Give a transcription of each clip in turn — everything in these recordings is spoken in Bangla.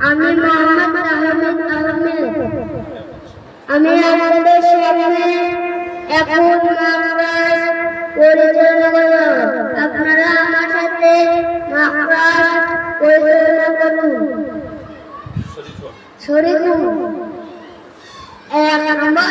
আমি মোহাম্মদ আহমেদ আহমেদ আমি আপনাদের সামনে এখন মাকড়াস পরিচালনা করব আপনারা আমার সাথে মাকড়াস পরিচালনা করুন। শরীর এক নম্বর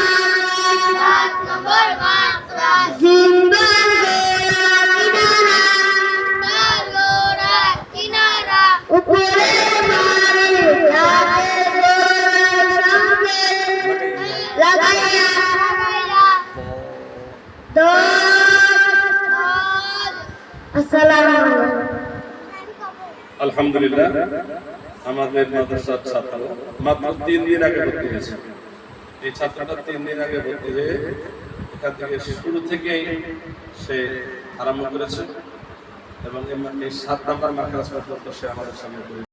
আলহামদুলিল্লাহ, আমাদের মাদ্রাসার ছাত্র। মাত্র তিন দিন আগে ভর্তি হয়েছে। এই ছাত্রটা তিন দিন আগে ভর্তি হয়ে এখান থেকে শুরু থেকেই সে আরম্ভ করেছে এবং এই সাত নাম্বার মাদ্রাসা পর্যন্ত সে আমাদের সামনে